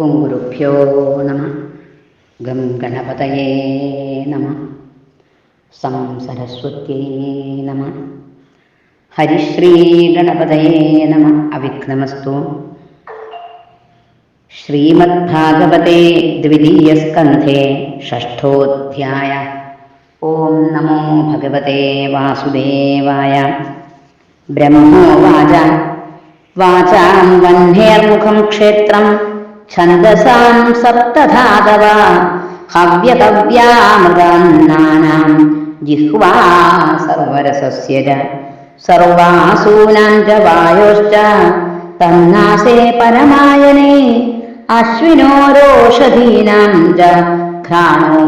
पुंगुरुभ्यो नमः। गं गणपतये नमः। सं सरस्वत्यै नमः। हरिश्रीगणपतये नमः। अविघ्नमस्तु। श्रीमद्भागवते द्वितीयस्कन्धे षष्ठोऽध्याय। ॐ नमो भगवते वासुदेवाय। ब्रह्मो वाचा वाचां वह्नेर्मुखं क्षेत्रम्। ഛന്ദസാം സപ്തധാതവ ഹവ്യകവ്യാമൃതാന്നാനാം ജിഹ്വാ സർവരസസ്യ ച സർവാസൂനാം ച വായോശ്ച തന്നാസേ പരമായനേ അശ്വിനോരോഷധീനാം ച ഘ്രാണോ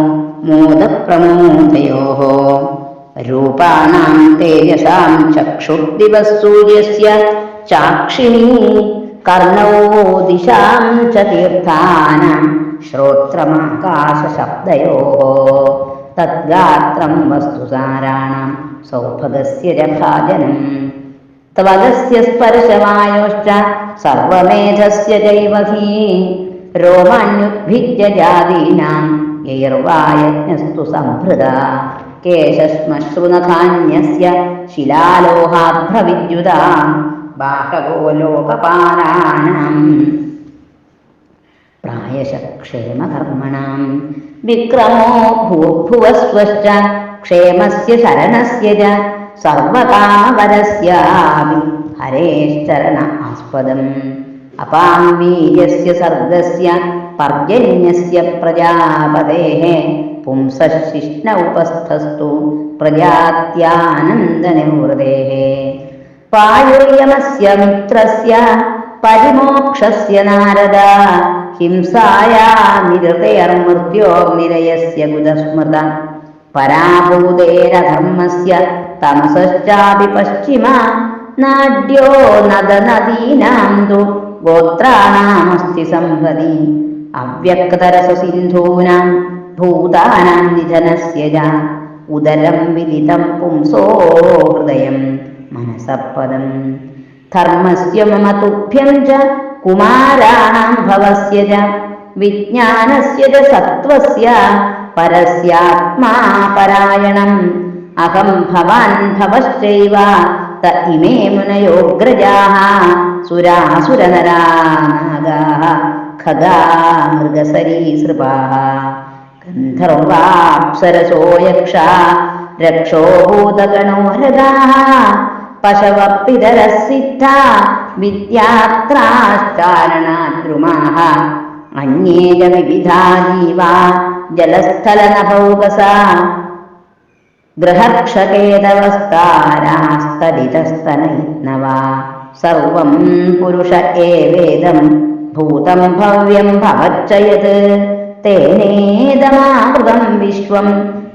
മോദപ്രമോദയോः രൂപാണാം തേജസാം ചക്ഷുർദിവസൂര്യസ്യ ചാക്ഷിണീ കർണോ ദിശാം ച തീർത്ഥാനാം ശ്രോത്രമാകാശശബ്ദയോ തദ്ഗാത്രം വസ്തുസാരാണാം സൗഭഗസ്യ ച ഭാജനം त्वगस्य स्पर्शवायोश्च सर्वमेधस्य चैव हि रोमाण्युद्भिद्य जातीनां यैर्वायज्ञस्तु सम्भृता केशश्मश्रुनखान्यस्य शिलालोहाभ्रविद्युतां ബാഹവോ ലോകപാരായണം പ്രായശക്ഷേമകർമ്മണം വിക്രമോ ഭൂഭുവസ്വശ്ച ക്ഷേമസ്യ ശരണസ്യ ച സർവകാമവരസ്യാമി ഹരേശ്ചരണ ആസ്പദം. അപാംബീയസ്യ സർഗസ്യ പർജന്യസ്യ പ്രജാപതേः പുംസശിഷ്ണ ഉപസ്ഥസ്തു പ്രജാത്യാനന്ദനിവൃതേः പായുര്യമസ്യ മിത്രസ്യ പരിമോക്ഷസ്യ നാരദ. ഹിംസായാ നിരതയർമൃത്യോ നിരയസ്യ പരാഭൂതേന പരാഭൂതേരധർമ്മസ്യ തമസശ്ചാപി പശ്ചിമ നാഡ്യോ നദനദീനാം തു ഗോത്രാണാമസ്തി സംഹതി. അവ്യക്തരസസിന്ധൂനാം ഭൂതാനാം നിധനസ്യ ഉദരം വിദിതം പുംസോ ഹൃദയം. മനസപ്പദം ധർമ്മസ്യ മമ തുഭ്യം ച കുമാരാണാം ഭവസ്യ ച വിജ്ഞാനസ്യ ച സത്വസ്യ പരസ്യാത്മാ പരായണം അഹം ഭവാൻ ഭവശ്ചൈവ ത ഇമേ മുനയോഗ്രജാഃ സുരാസുരനരാനാഗാഃ ഖഗാ മൃഗസരീസൃപാः ഗന്ധർവാപ്സരസോ യക്ഷാ രക്ഷോ ഭൂതഗണോരഗാः പശവപ്പിതരः വിദ്യാത്രാശ്ചാരണാദ്രുമാഹ അന്യേക വിവിധാ ജീവ ജലസ്ഥലനഭൗകസാ. ബൃഹർക്ഷകേതവസ്താരാസ്തരിതസ്തനൈത്നവ സർവം പുരുഷ ഏവേദം ഭൂതം ഭവ്യം ഭവച്ചയത് തേനേദമാവൃതം വിശ്വം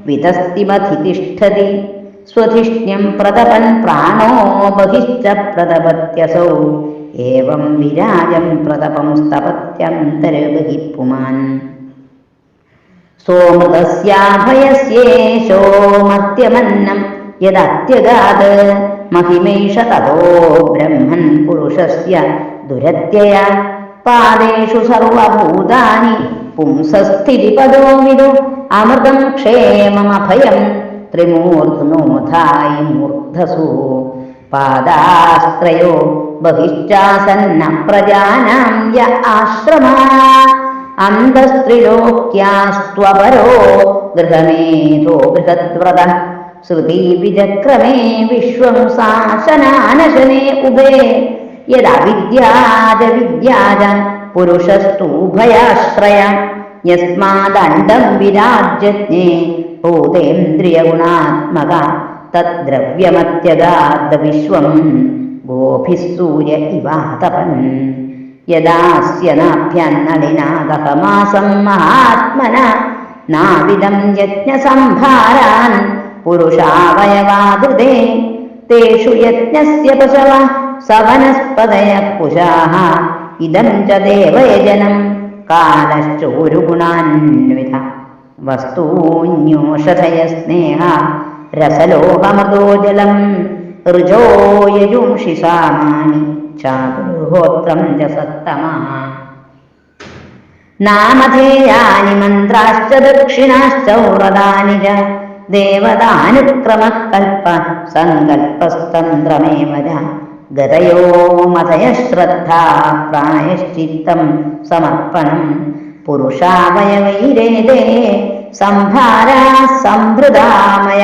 വിതസ്തിമധിതിഷ്ഠതി സ്വധിഷ്ണ്യം പ്രതപൻ പ്രാണോ ബഹിശ്ച പ്രതപത്യസൗ ഏവം വിരാജം പ്രതപം സ്തപത്യന്തരബഹി പുമാൻ സോമൃതസ്യാഭയസ്യേശോ മർത്യമന്നം യദത്യഗാത് മഹിമൈഷ തതോ ബ്രഹ്മൻ പുരുഷസ്യ ദുരത്യയ പാദേഷു സർവഭൂതാനി പുംസസ്ഥിതിപദോ വിദു അമൃതം ക്ഷേമമഭയം ത്രിമൂർധ്നോധായി മൂർധസു പാദാസ്ത്രയോ ബഹിഷ്ടാസന്ന പ്രജാനാം യ ആശ്രമാ. അന്തസ്ത്രിലോക്യാസ്ത്വപരോ ഗൃഹമേധോ ബൃഹദ്വ്രത. ശ്രുതിവിചക്രമേ വിശ്വം സാശനാനശനെ ഉഭേ. യദവിദ്യാജ വിദ്യാജ പുരുഷസ്തൂഭയാശ്രയ. യസ്മാദണ്ഡം വിരാജ്യജ്ഞേ. ഭൂതേന്ദ്രിയഗുണാത്മക തദ്രവ്യമത്യഗാദ വിശ്വം ഗോഭിः സൂര്യ ഇവാതപൻ യദാസ്യ നാഭ്യന്നളിനാദഹമാസം മഹാത്മന നാവിധം യജ്ഞസംഭാരാൻ പുരുഷാവയവാദൃതേ. തേഷു യജ്ഞസ്യ പശവ സവനസ്പതയ പുഷാഹ ഇതം ച ദേവയജനം കാലശ്ചോരുഗുണാന്വിത വസ്തൂന്യോഷധയ സ്നേഹ രസലോകമൃതോ ജലം ഋജോ യജുംഷി സാമാനി ചാതുർഹോത്രം ച സത്തമഃ നാമധേയാനി മന്ത്രാശ്ച ദക്ഷിണാശ്ച വ്രതാനി ച ദേവതാനുക്രമ കൽപ്പ സങ്കൽപ്പസ്തന്ത്രമേവ ഗതയോ മതയശ്രദ്ധാ പ്രായശ്ചിത്തം സമർപ്പണം. പുരുഷാവയവൈരേതേ സംഭാരാ സംഭൃതാമയ.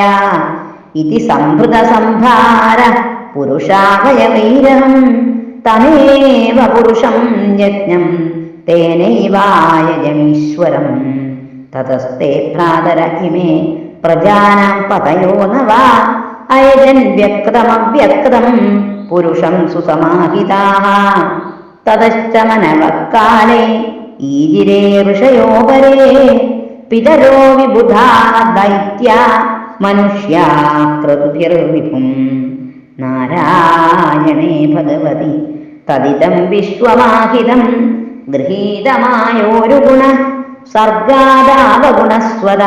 ഇതി സംഭൃത സംഭാര പുരുഷാവയവൈരം. തമേവ പുരുഷം യജ്ഞം തേനൈവായജമീശ്വരം തതസ്തേ ഭ്രാതര ഇമേ പ്രജാനാം പതയോ നവ. അയജൻ വ്യക്തമവ്യക്തം പുരുഷം സുസമാഹിതാः തതശ്ച ഈജിരേ ഋഷയോപരേ. പിതരോ വിബുധാ ദൈത്യ മനുഷ്യാ നാരായണേ ഭഗവതി തദിതം വിശ്വമാഹിതം ഗൃഹീതമായോരു ഗുണ സർഗാദാവഗുണസ്വത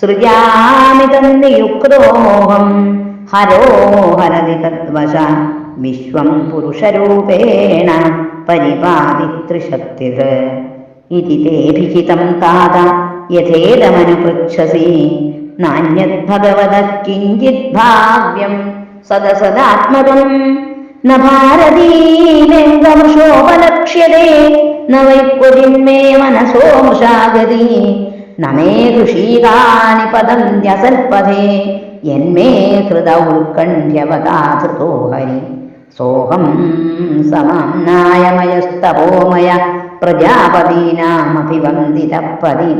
സൃജാമിതം നിയുക്തോഹം ഹരോ ഹരതി തദ്വശ. വിശ്വം പുരുഷരൂപേണ പരിപാതിത്രിശക്തി ഇതി താത യഥേതമനുപൃച്ഛസി നാന്യദ്ഭഗവത കിഞ്ചിത് ഭാവ്യം സദസദാത്മകം. ഉത്കണ്ഠ്യവതാധൃതോ ഹരി. സോഹം സമാംനായമയസ്തപോമയ പ്രജാപതീനാമഭിവന്ദിതപതി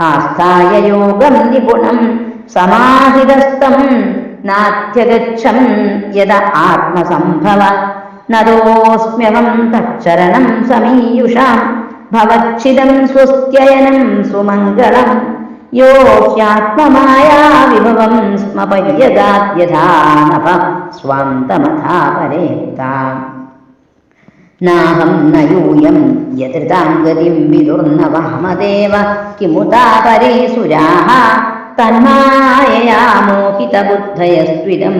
ആസ്ഥായ യോഗം നിപുണം സമാഹിതസ്ഥം നാത്യഗച്ഛം യത ആത്മസംഭവ. നരോസ്മ്യഹം തച്ചരണം സമീയുഷാം. ഭവച്ഛിദം സ്വസ്ത്യയനം സുമംഗളം. യോ ഹ്യാത്മമായാ വിഭവം സ്മ പര്യഗാദ്യഥാനഭ സ്വാന്തമഥാ പരേത്താം നാഹം ന യൂയം യതൃതാം ഗതിം വിദുർന്ന വാമദേവ കിമുതാ പരേ സുരാഹ തന്മായയാ മോഹിതബുദ്ധയസ്ത്വിദം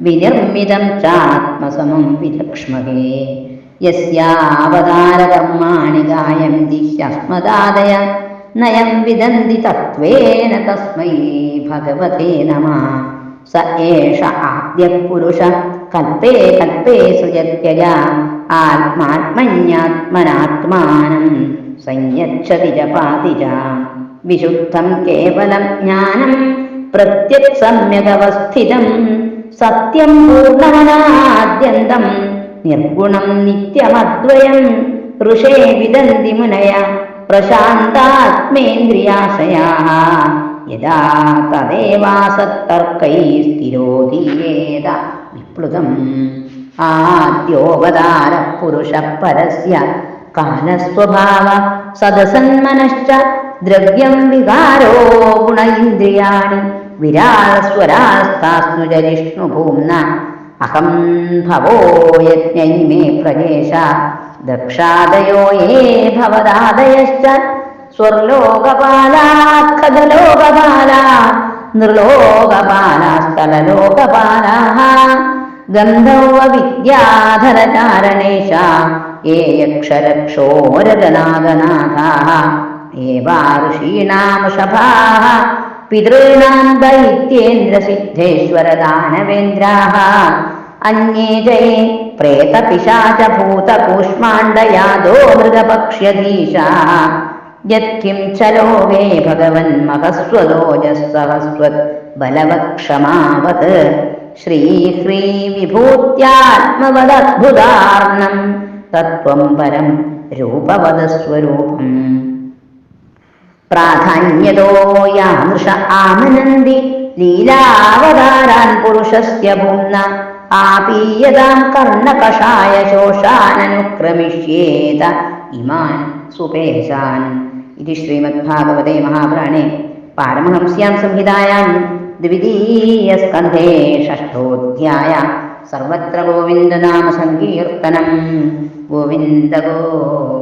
വിനിർമ്മിതം ചാത്മസമം വിലക്ഷ്മഹേ. യസ്യാവതാരകർമാണി ഗായന്തി ഹ്യസ്മദാദയ നയം വിദന്തി തത്വേന തസ്മൈ ഭഗവതേ നമ. സ ഏഷ ആദ്യപുരുഷ. കൽപ്പേ കൽപ്പേ സൃജത്യജ. ആത്മാത്മന്യാത്മനാത്മാനം. സംയച്ഛതി ജപാതി ച വിശുദ്ധം കേവലം ജ്ഞാനം. പ്രത്യക് സമ്യകവസ്ഥിതം സത്യം പൂർണമനാദ്യന്തം നിർഗുണം നിത്യമദ്വയം. ഋഷേ വിദന്തി മുനയ. പ്രശാന്താത്മേന്ദ്രിയാശയാ. യഥാ തദേവാസത്തർക്കൈ സ്ഥിരോധീയേത. വിപ്ലുതം ആദ്യോപതാര പുരുഷ പരസ്യ കാലസ്വഭാവ സദസന്മനശ്ച ദ്രവ്യം വികാരോ ഗുണ ഇന്ദ്രിയാണി വിരാസ്വരാസ്താസ്നുജരിഷ്ണുഭൂമ്ന അഹം ഭവോ യജ്ഞൈ दक्षादयो ये भवदादयश्च स्वर्लोकबालाखदलोकबाला नृलोकबालास्तललोकबालाः गन्धवविद्याधरचारणेशा ये यक्षरक्षोरगनागनाथाः एवा ऋषीणामुषभाः पितॄणां दैत्येन्द्रसिद्धेश्वरदानवेन्द्राः അന്യേജയെ പ്രേതപിശാചഭൂതകൂഷ്മാണ്ഡയാദോ മൃഗപക്ഷ്യധീശ. യത്കിം ചലോ വേ ഭഗവൻ മഹസ്വലോജസ്സഹസ്വത് ബലവക്ഷമാവത്. ശ്രീ ശ്രീ വിഭൂത്യാത്മവദത്ഭുതാർണം തത്വം പരം രൂപവതസ്വരൂപം പ്രാധാന്യതോ യാമൃഷ ആമനന്തി ലീലാവതാരാൻ പുരുഷസ്യ ഭുംന ആപീയതാം കർണകഷായ ശോഷാനനുക്രമിഷ്യേത ഇമാൻ സുപേശാൻ. ഇത് ശ്രീമദ്ഭാഗവതേ മഹാപുരാണേ. പാരമഹംസ്യാം സംഹിതായാം ദ്വിതീയസ്കന്ധേ ഷഷ്ഠോധ്യായ. സർവത്ര ഗോവിന്ദനാമ സങ്കീർത്തനം. ഗോവിന്ദ ഗോവിന്ദ